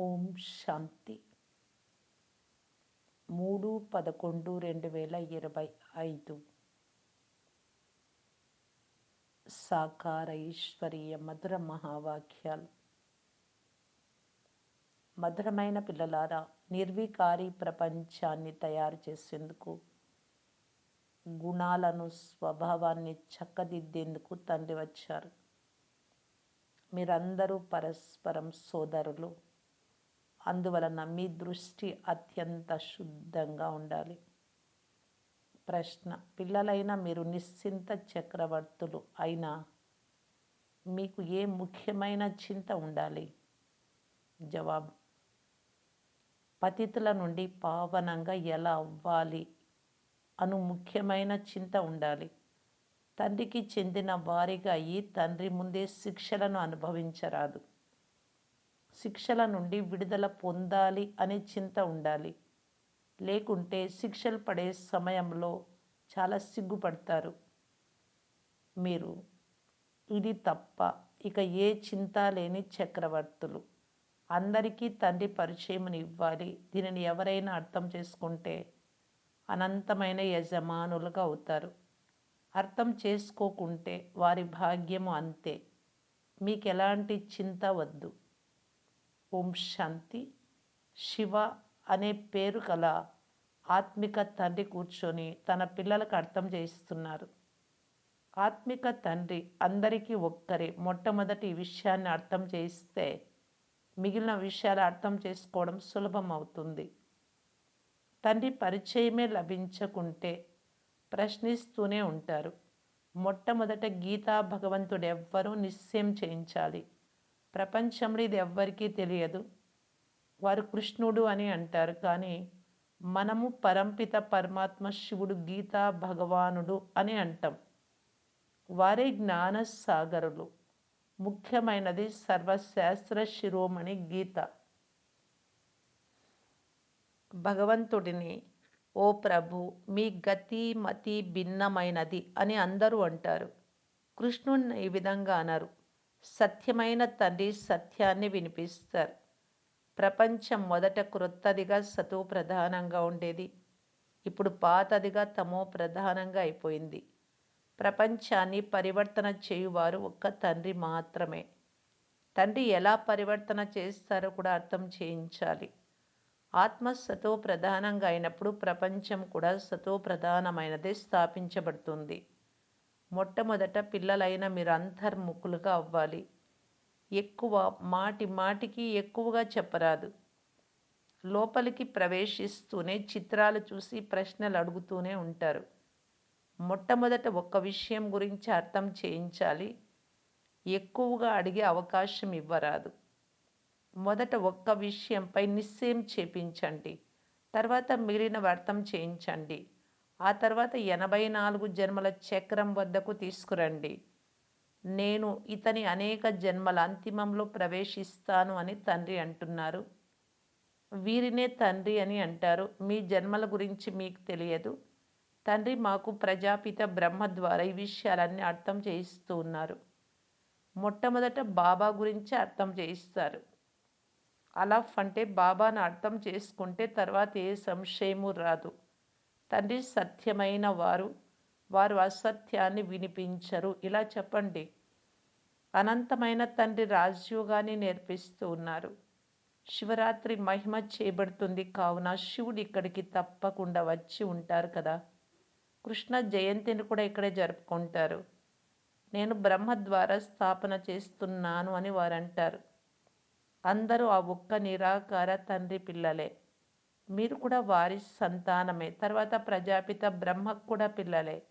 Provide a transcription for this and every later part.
ఓం శాంతి. మూడు పదకొండు రెండు వేల ఇరవై ఐదు. సాకార ఈశ్వరీయ మధుర మహావాక్యాలు. మధురమైన పిల్లలారా నిర్వికారి ప్రపంచాన్ని తయారు చేసేందుకు గుణాలను స్వభావాన్ని చక్కదిద్దేందుకు తండ్రి వచ్చారు. మీరందరూ పరస్పరం సోదరులు. అందువలన మీ దృష్టి అత్యంత శుద్ధంగా ఉండాలి. ప్రశ్న పిల్లలైన మీరు నిశ్చింత చక్రవర్తులు అయినా మీకు ఏ ముఖ్యమైన చింత ఉండాలి? జవాబు పతితుల నుండి పావనంగా ఎలా అవ్వాలి అను ముఖ్యమైన చింత ఉండాలి. తండ్రికి చెందిన వారిగా ఈ తండ్రి ముందే శిక్షలను అనుభవించరాదు. శిక్షల నుండి విడుదల పొందాలి అనే చింత ఉండాలి. లేకుంటే శిక్షలు పడే సమయంలో చాలా సిగ్గుపడతారు. మీరు ఇది తప్ప ఇక ఏ చింత లేని చక్రవర్తులు. అందరికీ తండ్రి పరిచయం ఇవ్వాలి. దీనిని ఎవరైనా అర్థం చేసుకుంటే అనంతమైన యజమానులుగా అవుతారు. అర్థం చేసుకోకుంటే వారి భాగ్యము అంతే. మీకు ఎలాంటి చింత వద్దు. ఓం శాంతి. శివ అనే పేరు కల ఆత్మిక తండ్రి కూర్చొని తన పిల్లలకు అర్థం చేయిస్తున్నారు. ఆత్మిక తండ్రి అందరికీ ఒక్కరే మొట్టమొదటి విషయాన్ని అర్థం చేయిస్తే మిగిలిన విషయాలు అర్థం చేసుకోవడం సులభం అవుతుంది. తండ్రి పరిచయమే లభించకుంటే ప్రశ్నిస్తూనే ఉంటారు. మొట్టమొదట గీతా భగవంతుడు ఎవ్వరూ నిశ్చయం చేయించాలి. ప్రపంచంలో ఇది ఎవ్వరికీ తెలియదు. వారు కృష్ణుడు అని అంటారు. కానీ మనము పరంపిత పరమాత్మ శివుడు గీతా భగవానుడు అని అంటాం. వారే జ్ఞాన సాగరులు ముఖ్యమైనది సర్వశాస్త్ర శిరోమణి గీత. భగవంతుడిని ఓ ప్రభు మీ గతి మతి భిన్నమైనది అని అందరూ అంటారు. కృష్ణుని ఈ విధంగా అన్నారు సత్యమైన తండ్రి సత్యాన్ని వినిపిస్తారు. ప్రపంచం మొదట క్రొత్తదిగా సతో ప్రధానంగా ఉండేది. ఇప్పుడు పాతదిగా తమో ప్రధానంగా అయిపోయింది. ప్రపంచాన్ని పరివర్తన చేయువారు ఒక్క తండ్రి మాత్రమే. తండ్రి ఎలా పరివర్తన చేస్తారో కూడా అర్థం చేయించాలి. ఆత్మ సతో ప్రధానంగా అయినప్పుడు ప్రపంచం కూడా సతో ప్రధానమైనదే స్థాపించబడుతుంది. మొట్టమొదట పిల్లలైన మీరు అంతర్ముఖులుగా అవ్వాలి. ఎక్కువ మాటి మాటికి ఎక్కువగా చెప్పరాదు. లోపలికి ప్రవేశిస్తూనే చిత్రాలు చూసి ప్రశ్నలు అడుగుతూనే ఉంటారు. మొట్టమొదట ఒక్క విషయం గురించి అర్థం చేయించాలి. ఎక్కువగా అడిగే అవకాశం ఇవ్వరాదు. మొదట ఒక్క విషయంపై నిశ్చయం చేపించండి. తర్వాత మిగిలిన అర్థం చేయించండి. ఆ తర్వాత ఎనభై నాలుగు జన్మల చక్రం వద్దకు తీసుకురండి. నేను ఇతని అనేక జన్మల అంతిమంలో ప్రవేశిస్తాను అని తండ్రి అంటున్నారు. వీరినే తండ్రి అని అంటారు. మీ జన్మల గురించి మీకు తెలియదు. తండ్రి మాకు ప్రజాపిత బ్రహ్మ ద్వారా ఈ విషయాలన్నీ అర్థం చేయిస్తూ ఉన్నారు. మొట్టమొదట బాబా గురించి అర్థం చేయిస్తారు. అలాఫ్ అంటే బాబాను అర్థం చేసుకుంటే తర్వాత ఏ సంశయము రాదు. తండ్రి సత్యమైన వారు. వారు అసత్యాన్ని వినిపించరు. ఇలా చెప్పండి. అనంతమైన తండ్రి రాజయోగాన్ని నేర్పిస్తూ ఉన్నారు. శివరాత్రి మహిమ చేయబడుతుంది కావున శివుడు ఇక్కడికి తప్పకుండా వచ్చి ఉంటారు కదా. కృష్ణ జయంతిని కూడా ఇక్కడే జరుపుకుంటారు. నేను బ్రహ్మ ద్వారా స్థాపన చేస్తున్నాను అని వారు అంటారు అందరూ ఆ ఒక్క నిరాకార తండ్రి పిల్లలే. మీరు కూడా వారి సంతానమే. తర్వాత ప్రజాపిత బ్రహ్మకు కూడా పిల్లలే.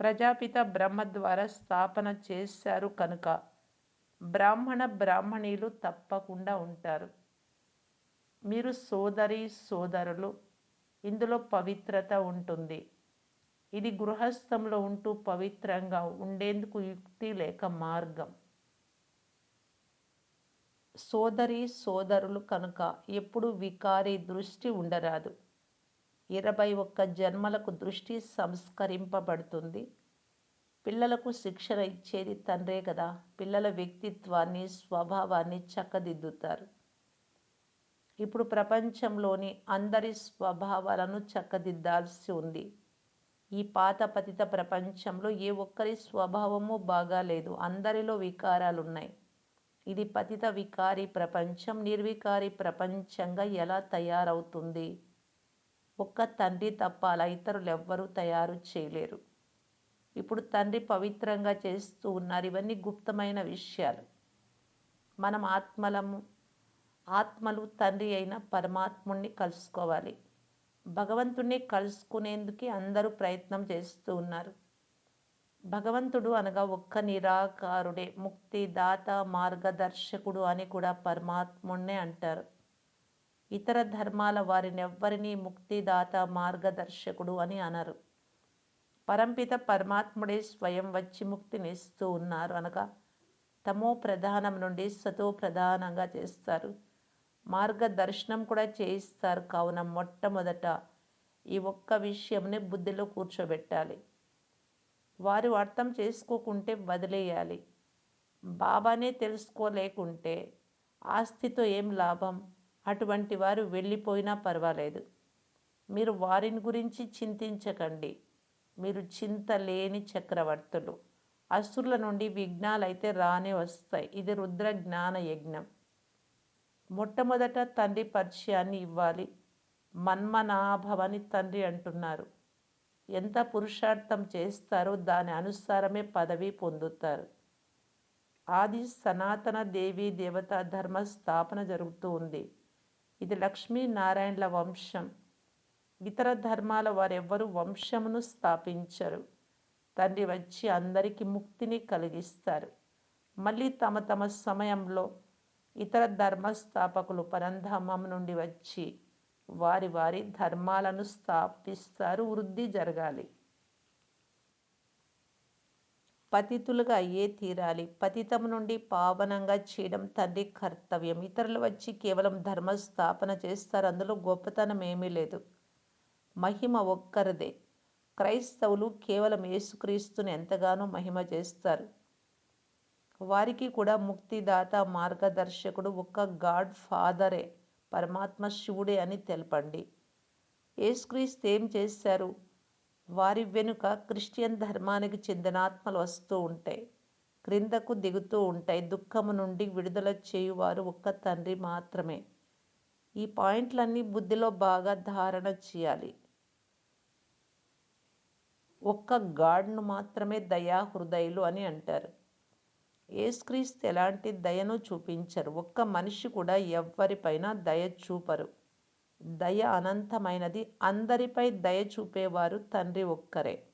ప్రజాపిత బ్రహ్మ ద్వారా స్థాపన చేశారు కనుక బ్రాహ్మణ బ్రాహ్మణీలు తప్పకుండా ఉంటారు. మీరు సోదరి సోదరులు ఇందులో పవిత్రత ఉంటుంది. ఇది గృహస్థంలో ఉంటూ పవిత్రంగా ఉండేందుకు యుక్తి లేక మార్గం. సోదరి సోదరులు కనుక ఎప్పుడు వికారి దృష్టి ఉండరాదు. ఇరవై ఒక్క జన్మలకు దృష్టి సంస్కరింపబడుతుంది. పిల్లలకు శిక్షణ ఇచ్చేది తండ్రే కదా. పిల్లల వ్యక్తిత్వాన్ని స్వభావాన్ని చక్కదిద్దుతారు. ఇప్పుడు ప్రపంచంలోని అందరి స్వభావాలను చక్కదిద్దాల్సి ఉంది. ఈ పాత పతిత ప్రపంచంలో ఏ ఒక్కరి స్వభావము బాగాలేదు. అందరిలో వికారాలున్నాయి. ఇది పతిత వికారి ప్రపంచం నిర్వికారి ప్రపంచంగా ఎలా తయారవుతుంది? ఒక్క తండ్రి తప్ప అలా ఇతరులు ఎవ్వరూ తయారు చేయలేరు. ఇప్పుడు తండ్రి పవిత్రంగా చేస్తూ ఉన్నారు. ఇవన్నీ గుప్తమైన విషయాలు. మనం ఆత్మలము ఆత్మలు తండ్రి అయిన పరమాత్ముణ్ణి కలుసుకోవాలి. భగవంతుణ్ణి కలుసుకునేందుకే అందరూ ప్రయత్నం చేస్తూ ఉన్నారు. భగవంతుడు అనగా ఒక్క నిరాకారుడే ముక్తి దాత మార్గదర్శకుడు అని కూడా పరమాత్ముణ్ణే అంటారు. ఇతర ధర్మాల వారినెవ్వరినీ ముక్తిదాత మార్గదర్శకుడు అని అనరు. పరంపిత పరమాత్ముడే స్వయం వచ్చి ముక్తినిస్తూ ఉన్నారు అనగా తమో ప్రధానం నుండి సతో ప్రధానంగా చేస్తారు. మార్గదర్శనం కూడా చేయిస్తారు. కావున మొట్టమొదట ఈ ఒక్క విషయంని బుద్ధిలో కూర్చోబెట్టాలి. వారు అర్థం చేసుకోకుంటే వదిలేయాలి. బాబానే తెలుసుకోలేకుంటే ఆస్తితో ఏం లాభం? అటువంటి వారు వెళ్ళిపోయినా పర్వాలేదు. మీరు వారిని గురించి చింతించకండి. మీరు చింత లేని చక్రవర్తులు. అసురుల నుండి విఘ్నాలు అయితే రానే వస్తాయి. ఇది రుద్ర జ్ఞాన యజ్ఞం. మొట్టమొదట తండ్రి పరిచయాన్ని ఇవ్వాలి. మన్మనాభవని తండ్రి అంటున్నారు. ఎంత పురుషార్థం చేస్తారో దాని అనుసారమే పదవి పొందుతారు. ఆది సనాతన దేవీ దేవత ధర్మ స్థాపన జరుగుతూ ఉంది. ఇది లక్ష్మీనారాయణల వంశం. ఇతర ధర్మాల వారెవ్వరూ వంశమును స్థాపించరు. తండ్రి వచ్చి అందరికీ ముక్తిని కలిగిస్తారు. మళ్ళీ తమ తమ సమయంలో ఇతర ధర్మస్థాపకులు పరంధామం నుండి వచ్చి వారి వారి ధర్మాలను స్థాపిస్తారు వృద్ధి జరగాలి. పతితులుగా అయ్యే తీరాలి. పతితం నుండి పావనంగా చేయడం తండ్రి కర్తవ్యం. ఇతరులు వచ్చి కేవలం ధర్మ స్థాపన చేస్తారు అందులో గొప్పతనం ఏమీ లేదు. మహిమ ఒక్కరిదే. క్రైస్తవులు కేవలం యేసుక్రీస్తుని ఎంతగానో మహిమ చేస్తారు. వారికి కూడా ముక్తిదాత మార్గదర్శకుడు ఒక్క గాడ్ ఫాదరే. పరమాత్మ శివుడే అని తెలపండి. యేసుక్రీస్తు ఏం చేశారు? వారి వెనుక క్రిస్టియన్ ధర్మానికి చెందిన ఆత్మలు వస్తూ ఉంటాయి క్రిందకు దిగుతూ ఉంటాయి దుఃఖము నుండి విడుదల చేయువారు ఒక్క తండ్రి మాత్రమే. ఈ పాయింట్లన్నీ బుద్ధిలో బాగా ధారణ చేయాలి. ఒక్క గాడ్ను మాత్రమే దయా హృదయులు అని అంటారు. ఏసుక్రీస్తు ఎలాంటి దయను చూపించరు. ఒక్క మనిషి కూడా ఎవ్వరిపైనా దయ చూపరు. దయ అనంతమైనది. అందరిపై దయ చూపేవారు తండ్రి ఒక్కరే.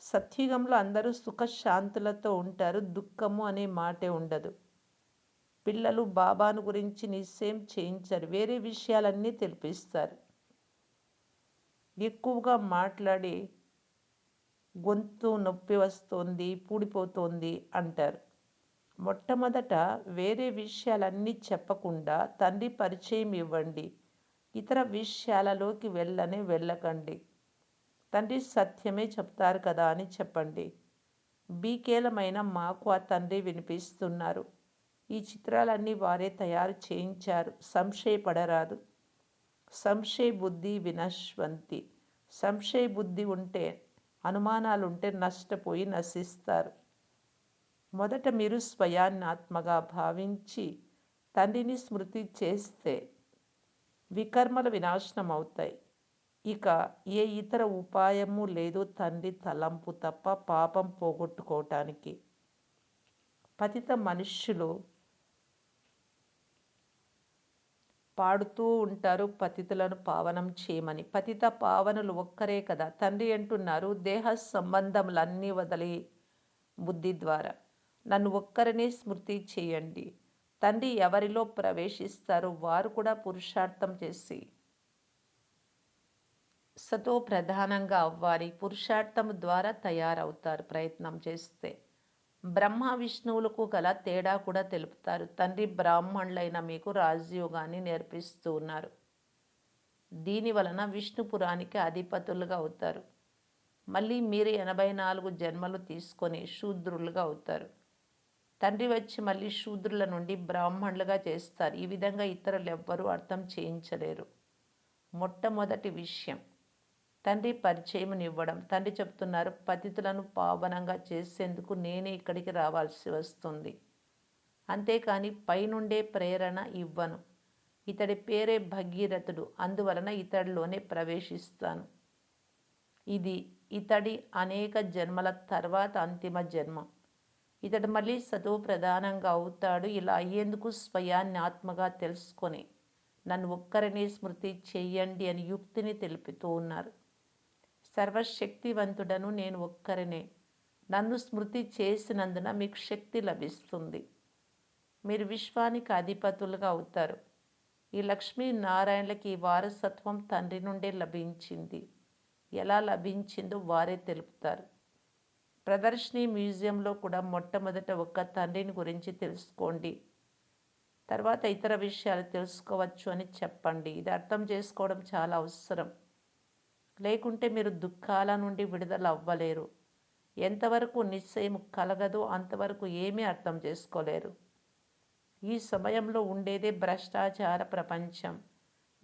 సత్యుగంలో అందరూ సుఖశాంతులతో ఉంటారు. దుఃఖము అనే మాటే ఉండదు. పిల్లలు బాబాను గురించి నిశ్చయం చేయించరు. వేరే విషయాలన్నీ తెలిపిస్తారు. ఎక్కువగా మాట్లాడి గొంతు నొప్పి వస్తోంది పూడిపోతోంది అంటారు. మొట్టమొదట వేరే విషయాలన్నీ చెప్పకుండా తండ్రి పరిచయం ఇవ్వండి. ఇతర విషయాలలోకి వెళ్ళనే వెళ్ళకండి. తండ్రి సత్యమే చెప్తారు కదా అని చెప్పండి. బీకేలమైన మాకు ఆ తండ్రి వినిపిస్తున్నారు. ఈ చిత్రాలన్నీ వారే తయారు చేయించారు. సంశయపడరాదు. సంశయ బుద్ధి వినశ్వంతి. సంశయ బుద్ధి ఉంటే అనుమానాలుంటే నష్టపోయి నశిస్తారు. మొదట మీరు స్వయాన్నాత్మగా భావించి తండ్రిని స్మృతి చేస్తే వికర్మల వినాశనం అవుతాయి ఇక ఏ ఇతర ఉపాయము లేదు తండ్రి తలంపు తప్ప పాపం పోగొట్టుకోవటానికి. పతిత మనుష్యులు పాడుతూ ఉంటారు పతితులను పావనం చేయమని. పతిత పావనులు ఒక్కరే కదా. తండ్రి అంటున్నారు దేహ సంబంధములన్నీ వదిలి బుద్ధి ద్వారా. నన్ను ఒక్కరినే స్మృతి చేయండి. తండ్రి ఎవరిలో ప్రవేశిస్తారో వారు కూడా పురుషార్థం చేసి సతో ప్రధానంగా అవ్వాలి. పురుషార్థం ద్వారా తయారవుతారు ప్రయత్నం చేస్తే. బ్రహ్మ విష్ణువులకు గల తేడా కూడా తెలుపుతారు. తండ్రి బ్రాహ్మణులైన మీకు రాజయోగాన్ని నేర్పిస్తూ ఉన్నారు దీని వలన విష్ణుపురానికి అధిపతులుగా అవుతారు. మళ్ళీ మీరు ఎనభై నాలుగు జన్మలు తీసుకొని శూద్రులుగా అవుతారు. తండ్రి వచ్చి మళ్ళీ శూద్రుల నుండి బ్రాహ్మణులుగా చేస్తారు. ఈ విధంగా ఇతరులు ఎవ్వరూ అర్థం చేయించలేరు. మొట్టమొదటి విషయం. తండ్రి పరిచయమునివ్వడం. తండ్రి చెప్తున్నారు పతితులను పావనంగా చేసేందుకు నేనే ఇక్కడికి రావాల్సి వస్తుంది. అంతేకాని పైనుండే ప్రేరణ ఇవ్వను. ఇతడి పేరే భగీరథుడు అందువలన ఇతడిలోనే ప్రవేశిస్తాను. ఇది ఇతడి అనేక జన్మల తర్వాత అంతిమ జన్మ. ఇతడు మళ్ళీ సతువు ప్రధానంగా అవుతాడు. ఇలా అయ్యేందుకు స్వయాన్ని ఆత్మగా తెలుసుకొని నన్ను ఒక్కరిని స్మృతి చెయ్యండి అని యుక్తిని తెలుపుతూ ఉన్నారు. సర్వశక్తివంతుడను నేను ఒక్కరినే. నన్ను స్మృతి చేసినందున మీకు శక్తి లభిస్తుంది. మీరు విశ్వానికి అధిపతులుగా అవుతారు. ఈ లక్ష్మీనారాయణలకి ఈ వారసత్వం తండ్రి నుండే లభించింది. ఎలా లభించిందో వారే తెలుపుతారు. ప్రదర్శిని మ్యూజియంలో కూడా మొట్టమొదట ఒక్క తండ్రిని గురించి తెలుసుకోండి. తర్వాత ఇతర విషయాలు తెలుసుకోవచ్చు అని చెప్పండి. ఇది అర్థం చేసుకోవడం చాలా అవసరం. లేకుంటే మీరు దుఃఖాల నుండి విడుదల అవ్వలేరు ఎంతవరకు నిశ్చయం కలగదో అంతవరకు ఏమీ అర్థం చేసుకోలేరు. ఈ సమయంలో ఉండేదే భ్రష్టాచార ప్రపంచం.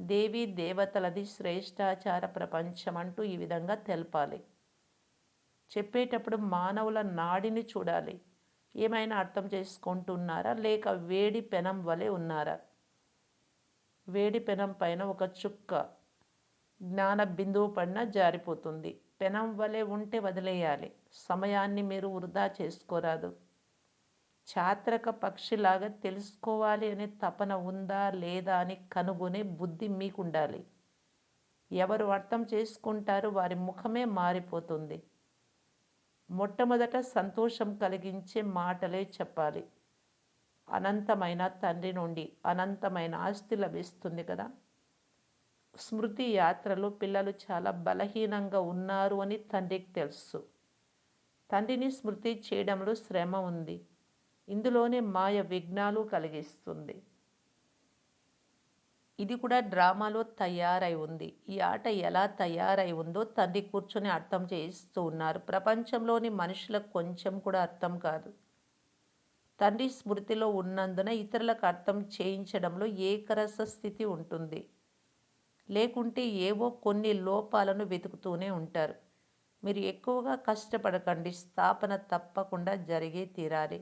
దేవీ దేవతలది శ్రేష్టాచార ప్రపంచం అంటూ ఈ విధంగా తెలపాలి. చెప్పేటప్పుడు మానవుల నాడిని చూడాలి. ఏమైనా అర్థం చేసుకుంటున్నారా? లేక వేడి పెనం వలె ఉన్నారా? వేడి పెనం పైన ఒక చుక్క జ్ఞాన బిందువు పడిన జారిపోతుంది. పెనం వలె ఉంటే వదిలేయాలి. సమయాన్ని మీరు వృధా చేసుకోరాదు. చాత్రక పక్షిలాగా తెలుసుకోవాలి అనే తపన ఉందా లేదా అని కనుగొనే బుద్ధి మీకుండాలి. ఎవరు అర్థం చేసుకుంటారో వారి ముఖమే మారిపోతుంది. మొట్టమొదట సంతోషం కలిగించే మాటలే చెప్పాలి. అనంతమైన తండ్రి నుండి అనంతమైన ఆస్తి లభిస్తుంది కదా. స్మృతి యాత్రలో పిల్లలు చాలా బలహీనంగా ఉన్నారు అని తండ్రికి తెలుసు. తండ్రిని స్మృతి చేయడంలో శ్రమ ఉంది. ఇందులోనే మాయ విఘ్నాలు కలిగిస్తుంది. ఇది కూడా డ్రామాలో తయారై ఉంది. ఈ ఆట ఎలా తయారై ఉందో తండ్రి కూర్చొని అర్థం చేయిస్తూ ఉన్నారు. ప్రపంచంలోని మనుషులకు కొంచెం కూడా అర్థం కాదు. తండ్రి స్మృతిలో ఉన్నందున ఇతరులకు అర్థం చేయించడంలో ఏకరస స్థితి ఉంటుంది. లేకుంటే ఏవో కొన్ని లోపాలను వెతుకుతూనే ఉంటారు. మీరు ఎక్కువగా కష్టపడకండి స్థాపన తప్పకుండా జరిగే తీరాలి.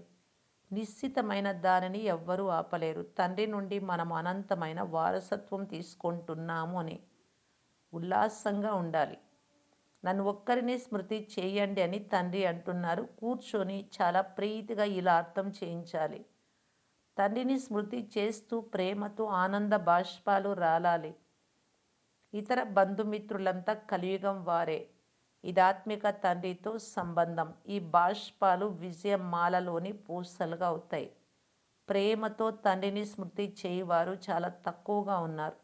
నిశ్చితమైన దానిని ఎవ్వరూ ఆపలేరు. తండ్రి నుండి మనం అనంతమైన వారసత్వం తీసుకుంటున్నాము అని ఉల్లాసంగా ఉండాలి. నన్ను ఒక్కరిని స్మృతి చేయండి అని తండ్రి అంటున్నారు. కూర్చొని చాలా ప్రీతిగా ఇలా అర్థం చేయించాలి. తండ్రిని స్మృతి చేస్తూ ప్రేమతో ఆనంద బాష్పాలు రాలాలి. ఇతర బంధుమిత్రులంతా కలియుగం వారే. ఇదాత్మిక తండ్రితో సంబంధం. ఈ బాష్పాలు విజయమాలలోని పూసలుగా అవుతాయి. ప్రేమతో తండ్రిని స్మృతి చేయవారు చాలా తక్కువగా ఉన్నారు.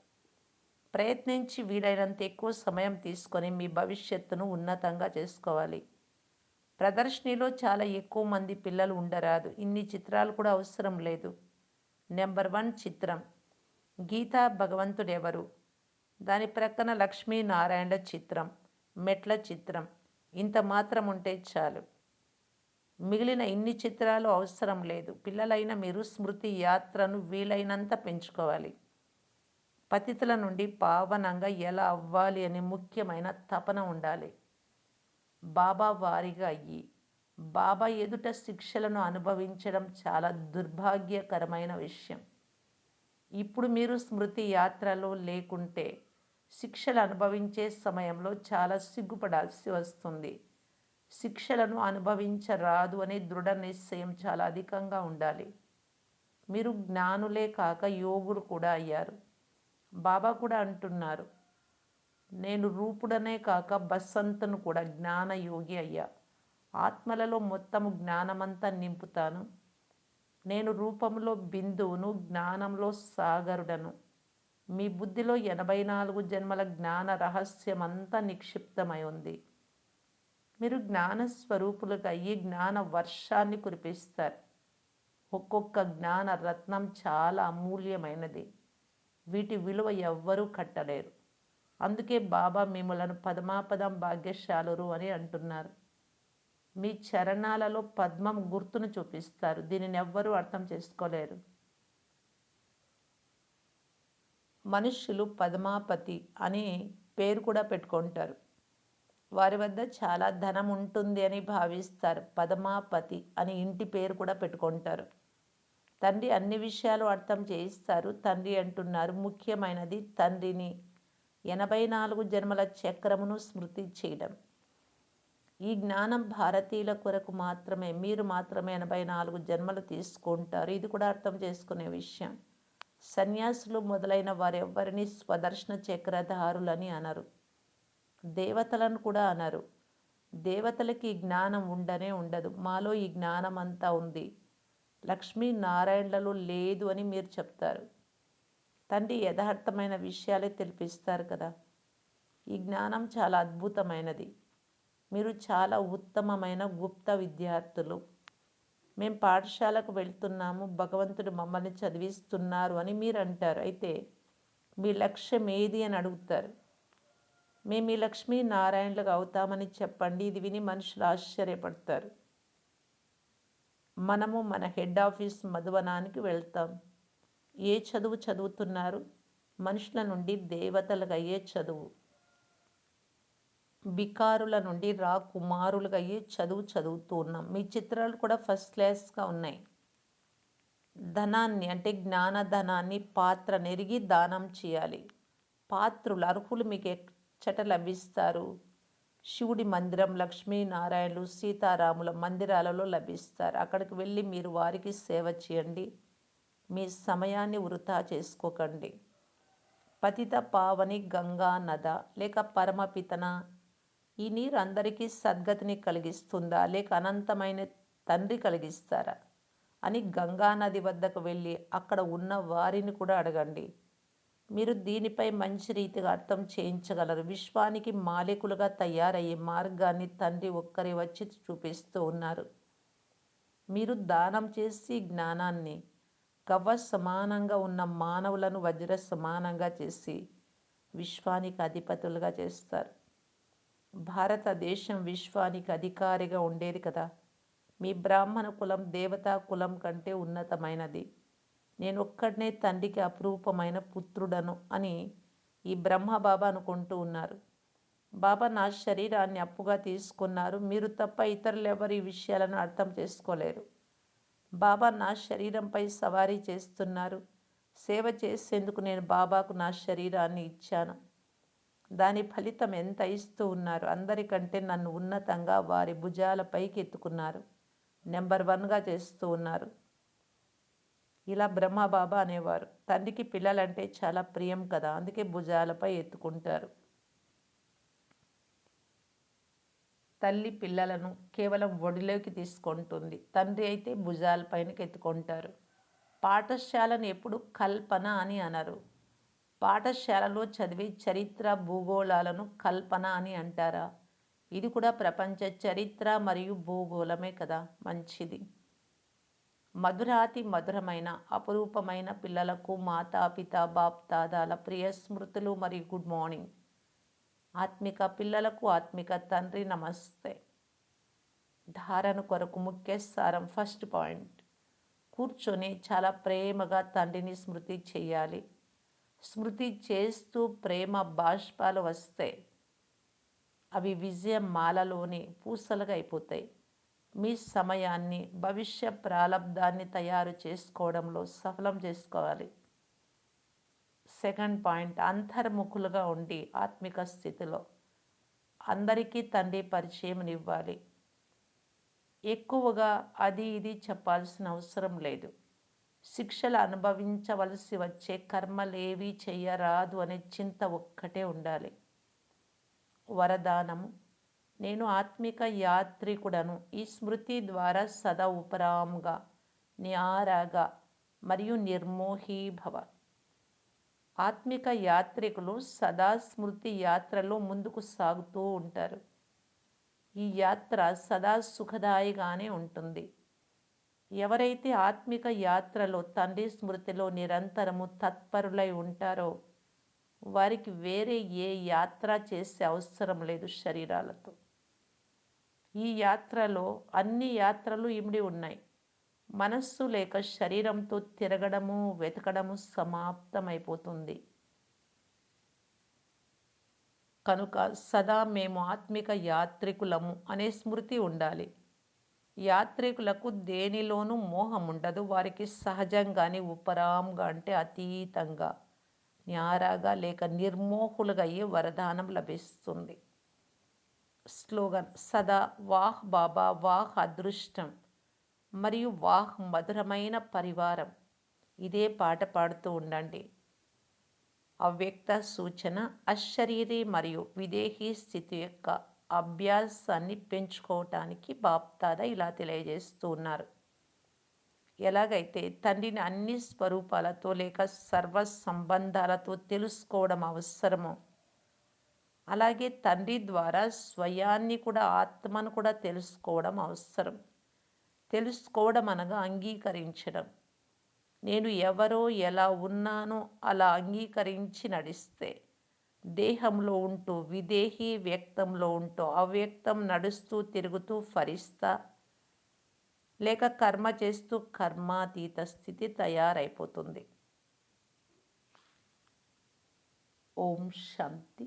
ప్రయత్నించి వీలైనంత ఎక్కువ సమయం తీసుకొని మీ భవిష్యత్తును ఉన్నతంగా చేసుకోవాలి. ప్రదర్శనలో చాలా ఎక్కువ మంది పిల్లలు ఉండరాదు. ఇన్ని చిత్రాలు కూడా అవసరం లేదు. నెంబర్ వన్ చిత్రం. గీతా భగవంతుడెవరు? దాని ప్రక్కన లక్ష్మీనారాయణ చిత్రం మెట్ల చిత్రం. ఇంత మాత్రం ఉంటే చాలు. మిగిలిన ఇన్ని చిత్రాలు అవసరం లేదు. పిల్లలైన మీరు స్మృతి యాత్రను వీలైనంత పెంచుకోవాలి. పతితుల నుండి పావనంగా ఎలా అవ్వాలి అని ముఖ్యమైన తపన ఉండాలి. బాబా వారిగా అయ్యి బాబా ఎదుట శిక్షలను అనుభవించడం చాలా దుర్భాగ్యకరమైన విషయం. ఇప్పుడు మీరు స్మృతి యాత్రలో లేకుంటే శిక్షలు అనుభవించే సమయంలో చాలా సిగ్గుపడాల్సి వస్తుంది. శిక్షలను అనుభవించరాదు అనే దృఢ నిశ్చయం చాలా అధికంగా ఉండాలి. మీరు జ్ఞానులే కాక యోగులు కూడా అయ్యారు. బాబా కూడా అంటున్నారు నేను రూపుడనే కాక బసంతను కూడా జ్ఞాన యోగి అయ్యా. ఆత్మలలో మొత్తము జ్ఞానమంతా నింపుతాను. నేను రూపంలో బిందువును జ్ఞానంలో సాగరుడను. మీ బుద్ధిలో ఎనభై నాలుగు జన్మల జ్ఞాన రహస్యమంతా నిక్షిప్తమై ఉంది మీరు జ్ఞాన స్వరూపులుగా అయ్యి జ్ఞాన వర్షాన్ని కురిపిస్తారు. ఒక్కొక్క జ్ఞాన రత్నం చాలా అమూల్యమైనది. వీటి విలువ ఎవ్వరూ కట్టలేరు. అందుకే బాబా మిమ్మలను పదమాపదం భాగ్యశాలురు అని అంటున్నారు. మీ చరణాలలో పద్మం గుర్తును చూపిస్తారు. దీనిని ఎవ్వరూ అర్థం చేసుకోలేరు. మనుష్యులు పద్మాపతి అని పేరు కూడా పెట్టుకుంటారు. వారి వద్ద చాలా ధనం ఉంటుంది అని భావిస్తారు. పద్మాపతి అని ఇంటి పేరు కూడా పెట్టుకుంటారు. తండ్రి అన్ని విషయాలు అర్థం చేయిస్తారు. తండ్రి అంటున్నారు ముఖ్యమైనది తండ్రిని ఎనభై నాలుగు జన్మల చక్రమును స్మృతి చేయడం. ఈ జ్ఞానం భారతీయుల కొరకు మాత్రమే. మీరు మాత్రమే ఎనభై నాలుగు జన్మలు తీసుకుంటారు. ఇది కూడా అర్థం చేసుకునే విషయం. సన్యాసులు మొదలైన వారెవ్వరిని స్వదర్శన చక్రధారులని అనరు. దేవతలను కూడా అనరు. దేవతలకి జ్ఞానం ఉండనే ఉండదు. మాలో ఈ జ్ఞానం అంతా ఉంది. లక్ష్మీ నారాయణలలో లేదు అని మీరు చెప్తారు. తండ్రి యథార్థమైన విషయాలే తెలిపిస్తారు కదా. ఈ జ్ఞానం చాలా అద్భుతమైనది. మీరు చాలా ఉత్తమమైన గుప్త విద్యార్థులు. మేము పాఠశాలకు వెళ్తున్నాము భగవంతుడు మమ్మల్ని చదివిస్తున్నారు అని మీరు అంటారు. అయితే మీ లక్ష్యం ఏది అని అడుగుతారు? మేము ఈ లక్ష్మీ నారాయణలుగా అవుతామని చెప్పండి ఇది విని మనుషులు ఆశ్చర్యపడతారు. మనము మన హెడ్ ఆఫీస్ మధువనానికి వెళ్తాం. ఏ చదువు చదువుతున్నారు? మనుషుల నుండి దేవతలుగా అయ్యే చదువు. బికారుల నుండి రా కుమారులుగా అయ్యే చదువు చదువుతూ ఉన్నాం. మీ చిత్రాలు కూడా ఫస్ట్ క్లాస్గా ఉన్నాయి. ధనాన్ని అంటే జ్ఞాన ధనాన్ని పాత్ర నెరిగి దానం చేయాలి. పాత్రులు అర్హులు మీకు ఎచ్చట లభిస్తారు. శివుడి మందిరం లక్ష్మీనారాయణులు సీతారాముల మందిరాలలో లభిస్తారు. అక్కడికి వెళ్ళి మీరు వారికి సేవ చేయండి. మీ సమయాన్ని వృధా చేసుకోకండి. పతిత పావని గంగా నద లేక పరమపితన ఈ నీరు అందరికీ సద్గతిని కలిగిస్తుందా? లేక అనంతమైన తండ్రి కలిగిస్తారా? అని గంగా నది వద్దకు వెళ్ళి అక్కడ ఉన్న వారిని కూడా అడగండి. మీరు దీనిపై మంచి రీతిగా అర్థం చేయించగలరు. విశ్వానికి మాలికులుగా తయారయ్యే మార్గాన్ని తండ్రి ఒక్కరే వచ్చి చూపిస్తూ ఉన్నారు. మీరు దానం చేసి జ్ఞానాన్ని కవ్వ సమానంగా ఉన్న మానవులను వజ్ర సమానంగా చేసి విశ్వానికి అధిపతులుగా చేస్తారు. భారతదేశం విశ్వానికి అధికారిగా ఉండేది కదా. మీ బ్రాహ్మణ కులం దేవతా కులం కంటే ఉన్నతమైనది. నేను ఒక్కడనే తండ్రికి అపురూపమైన పుత్రుడను అని ఈ బ్రహ్మబాబా అనుకుంటూ ఉన్నారు. బాబా నా శరీరాన్ని అప్పుగా తీసుకున్నారు. మీరు తప్ప ఇతరులు ఎవరు ఈ విషయాలను అర్థం చేసుకోలేరు. బాబా నా శరీరంపై సవారీ చేస్తున్నారు. సేవ చేసేందుకు నేను బాబాకు నా శరీరాన్ని ఇచ్చాను. దాని ఫలితం ఎంత ఇస్తూ ఉన్నారు? అందరికంటే నన్ను ఉన్నతంగా వారి భుజాలపైకి ఎత్తుకున్నారు. నెంబర్ వన్గా చేస్తూ ఉన్నారు. ఇలా బ్రహ్మబాబా అనేవారు. తండ్రికి పిల్లలంటే చాలా ప్రియం కదా అందుకే భుజాలపై ఎత్తుకుంటారు. తల్లి పిల్లలను కేవలం ఒడిలోకి తీసుకుంటుంది. తండ్రి అయితే భుజాలపైనకి ఎత్తుకుంటారు. పాఠశాలను ఎప్పుడు కల్పన అని అనరు. పాఠశాలలో చదివే చరిత్ర భూగోళాలను కల్పన అని అంటారా? ఇది కూడా ప్రపంచ చరిత్ర మరియు భూగోళమే కదా మంచిది. మధురాతి మధురమైన అపురూపమైన పిల్లలకు మాతాపిత బాప్తాదాల ప్రియ స్మృతులు మరియు గుడ్ మార్నింగ్. ఆత్మిక పిల్లలకు ఆత్మిక తండ్రి నమస్తే. ధారణ కొరకు ముఖ్య సారం ఫస్ట్ పాయింట్. కూర్చొని చాలా ప్రేమగా తండ్రిని స్మృతి చేయాలి. స్మృతి చేస్తూ ప్రేమ బాష్పాలు వస్తాయి అవి విజయం మాలలోని పూసలుగా అయిపోతాయి మీ సమయాన్ని భవిష్య ప్రారంధాన్ని తయారు చేసుకోవడంలో సఫలం చేసుకోవాలి. సెకండ్ పాయింట్ అంతర్ముఖులుగా ఉండి ఆత్మిక స్థితిలో అందరికీ తండ్రి పరిచయం ఇవ్వాలి. ఎక్కువగా అది ఇది చెప్పాల్సిన అవసరం లేదు. శిక్షలు అనుభవించవలసి వచ్చే కర్మలేవి చెయ్యరాదు అనే చింత ఒక్కటే ఉండాలి. వరదానము. నేను ఆత్మిక యాత్రికుడను. ఈ స్మృతి ద్వారా సదా ఉపరాంగా న్యారాగా మరియు నిర్మోహీభవ. ఆత్మిక యాత్రికులు సదా స్మృతి యాత్రలో ముందుకు సాగుతూ ఉంటారు. ఈ యాత్ర సదా సుఖదాయిగానే ఉంటుంది. ఎవరైతే ఆత్మిక యాత్రలో తండ్రి స్మృతిలో నిరంతరము తత్పరులై ఉంటారో వారికి వేరే ఏ యాత్ర చేసే అవసరం లేదు శరీరాలతో. ఈ యాత్రలో అన్ని యాత్రలు ఇమిడి ఉన్నాయి. మనస్సు లేక శరీరంతో తిరగడము వెతకడము సమాప్తమైపోతుంది. కనుక సదా మేము ఆత్మిక యాత్రికులము అనే స్మృతి ఉండాలి. యాత్రికులకు దేనిలోనూ మోహం ఉండదు వారికి సహజంగానే ఉపరాంగా అంటే అతీతంగా న్యారాగా లేక నిర్మోహులుగాయ్యే వరదానం లభిస్తుంది. స్లోగన్ సదా వాహ్ బాబా వాహ్ అదృష్టం మరియు వాహ్ మధురమైన పరివారం. ఇదే పాట పాడుతూ ఉండండి. అవ్యక్త సూచన అశరీరి మరియు విదేహీ స్థితి యొక్క అభ్యాసాన్ని పెంచుకోవటానికి బాప్తాద ఇలా తెలియజేస్తూ ఉన్నారు. ఎలాగైతే తండ్రిని అన్ని స్వరూపాలతో లేక సర్వ సంబంధాలతో తెలుసుకోవడం అవసరమో అలాగే తండ్రి ద్వారా స్వయాన్ని కూడా ఆత్మను కూడా తెలుసుకోవడం అవసరం. తెలుసుకోవడం అనగా అంగీకరించడం. నేను ఎవరో ఎలా ఉన్నానో అలా అంగీకరించి నడిస్తే దేహంలో ఉంటూ విదేహీ వ్యక్తంలో ఉంటూ అవ్యక్తం నడుస్తూ తిరుగుతూ ఫరిస్తా లేక కర్మ చేస్తూ కర్మాతీత స్థితి తయారైపోతుంది. ఓం శాంతి.